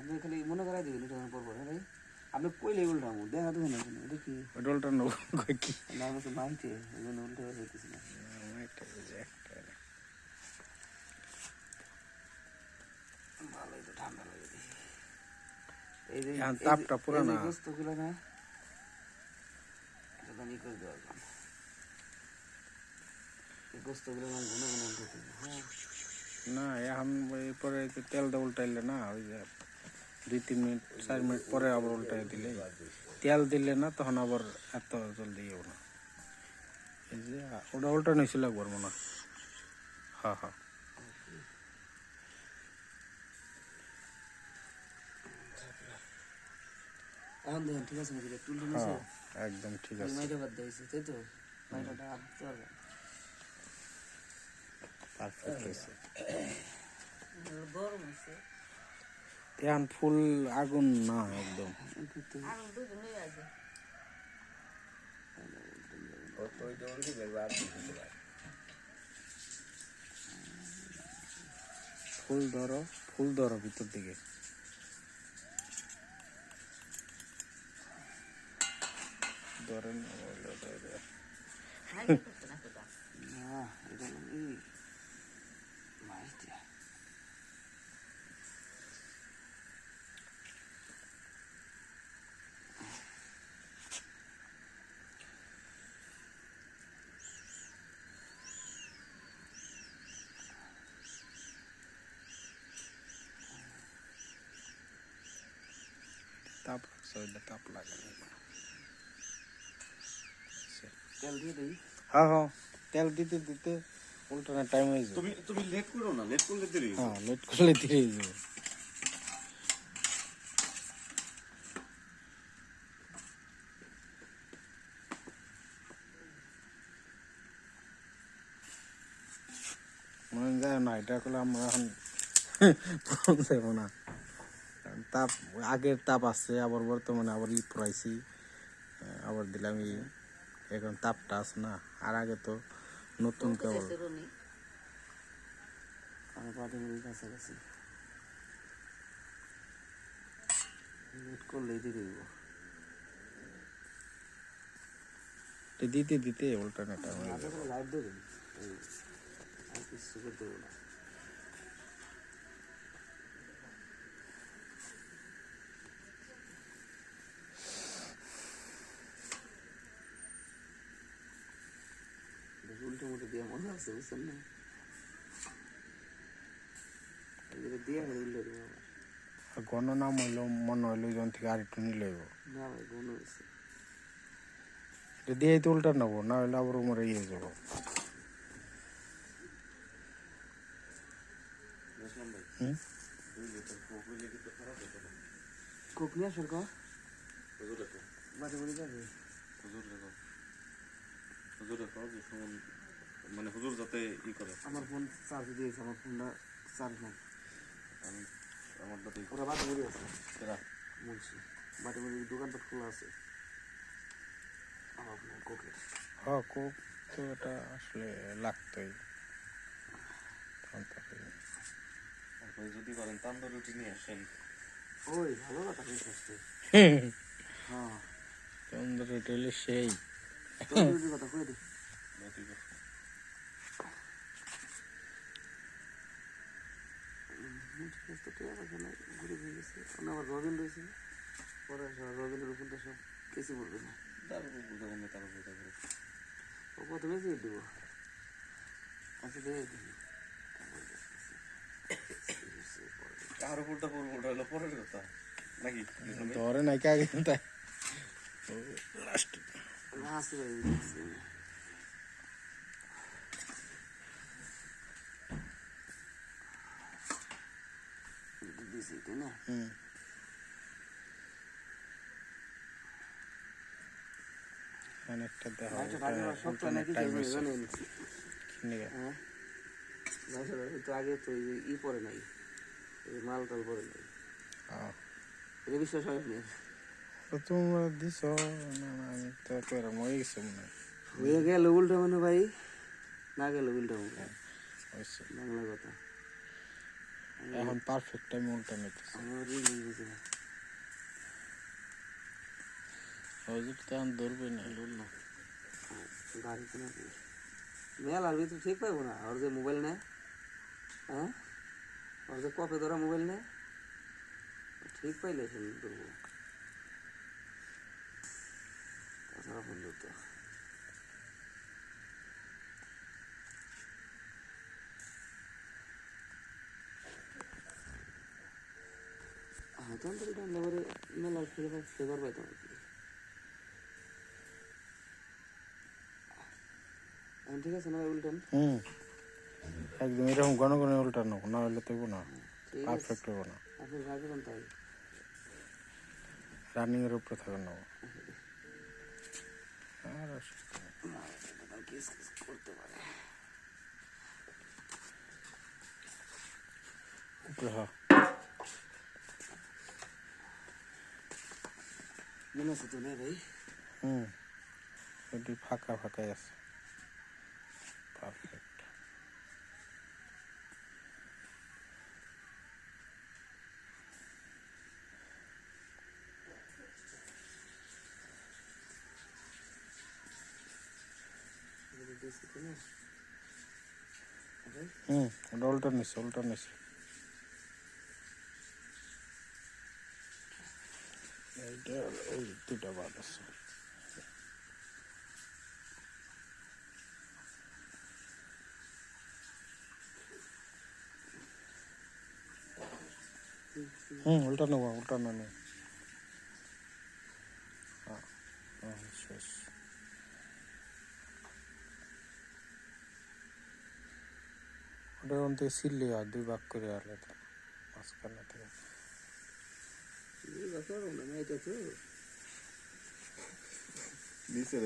আপনি খালি মনে করাই দিবেন এটা পর পর হ্যাঁ ভাই। আপনি কইলে উল্টামু দেখা তো না এটা কি? ওটা উল্টা নেব কই কি? না আমি তো মাইতে এই জন্য উল্টে হইতেছি না। একটা একটা। ভালোই তো ঠান্ডা লাগে দেখি। এই যে এখন এই যে- তাপটা পুরো এই যে না। না এটা তো আমি করে দেওয়া যাবে এই গোস্তগুলো না ঘন ঘন উল্টে দিবো, হ্যাঁ। না এখন পরে তেলটা উল্টাইলে না ওই যে দুই তিন মিনিট চার মিনিট পরে আবার উল্টাই দিলে। তেল দিলে না তখন আবার এত জলদি ইয়েও না এই যে ওটা উল্টা নিয়েছিল একবার মনে হয়। হ্যাঁ হ্যাঁ। এখন দেখেন ঠিক আছে নাকি? হ্যাঁ একদম ঠিক আছে। মাইটা বাদ দিয়েছে তাই তো? মাইটাটা আর দিতে পারবে পারফেক্ট হয়েছে। গরম আছে। এখন ফুল আগুন? না একদম। ফুল ধরো ফুল ধরো ভিতর দিকে। ধরেন না তো না এটা হলো এই মাইটা তাপ ওইটা তাপ লাগে। তেল দিয়ে দিই? হ্যাঁ হ্যাঁ। তেল দিতে দিতে উল্টানোর টাইম হয়ে যাবে। তুমি তুমি লেট করো না লেট করলে দেরি হ্যাঁ লেট করলে ধীরে যাবে। মনে যায় না এটা করলে আমরা এখন পৌঁছাইব না। তাপ আগের তাপ আছে আবার বর্তমানে আবার ই পড়াইছি আবার দিলাম ই এখন তাপটা আছে না আর আগে তো নতুন কেবল। দিতে দিতে উল্টানো টাইম আগে যাবে করে লাইট এই, আর কিছু করতে না। উল্টে মুল্টে দিয়ে মজা আছে বুঝছেন না এগুলো দিয়ে আমি উল্টে দেবো আবার। আর গণনা মূল্য মনে হইল জন থেকে আর একটু নিলে হইব না ভাই গুণ হয়েছে এটা দিয়ে তো উল্টা নেব না হলে আবার উমরে ইয়ে যাব হুম? কোক নিয়ে আসবেন কো হুজুর রেখো বাড়ি বাড়ি যাবে হুজুর রেখো যে ফোন মানে হুজুর যাতে ই করে। আমার ফোন চার্জ দিয়েছে আমার ফোনটা চার্জ নাই। আমি আমারটা দিই। ওরা বাড়ি বাড়ি আছে। কেরা বলছি বাড়ি বাড়ি দোকানটা খোলা আছে? আমার কোকের হ্যাঁ কোক তো এটা আসলে লাগতোই। আপনি যদি পারেন তান্দুর রুটি নিয়ে আসেন। ওই ভালো কথা হ্যাঁ। সুন্দর এটা হলে সেই। প্রথমে দিয়ে দেবো আচ্ছা দিয়ে দিবি তারপরে দেখতেছি। কার উপরটা পড়ব ওটা হলো পরের কথা নাকি ধরে আগে তাই লাস্ট না আসতে পারি দেখছি এটা দিছি তাই না হুম অনেকটা দেখা আগে হ্যাঁ তো আগে তো ই পরে নাই মাল টাল পরে নাই হ্যাঁ এটা বিশ্বাস হয় তোমরা দিছ না না আমি তো পেরাম হয়ে গেছে মনে হয় হয়ে গেল উল্টা মানে ভাই না গেল উল্টা মানে হয়েছে বাংলা কথা এখন পারফেক্ট টাইম উল্টা নিতেছে আমি ওর রিং বুঝি না হুজুর তো এখন ধরবে না লোন না গাড়ি কিনে দিই মেলার ভিতরে ঠিক পাইবো না ওর যে মোবাইল নেয় হ্যাঁ ওর যে কপে ধরা মোবাইল নেয় ঠিক পাইলে সে ধরবো ধরতো হাতান তো। এটা মেলার পাইতাম আর কি ঠিক আছে না উল্টান? হুম। একদম এরকম ঘন ঘন উল্টানো না হলে তো না ঠিক পারফেক্ট হব না। আপনি রাখবেন তাই। রানিং এর উপরে থাকবে না আর অসুবিধা নেই। কিস কিস করতে পারে উপরে মনে হচ্ছে তো নেই ভাই হুম এটি ফাঁকা ফাঁকাই আছে। পারফেক্ট দিয়েছি তো না ভাই হুম ওটা উল্টা নিচ্ছে উল্টা নিচ্ছে এইটা ওই দুটা বাদ আছে হুম উল্টা নেব উল্টা না নেই হ্যাঁ হ্যাঁ শেষ ওটা ওখান থেকে সিললে আর দুই ভাগ করে আলে মাঝখানে থেকে। না এটা তো। নিচে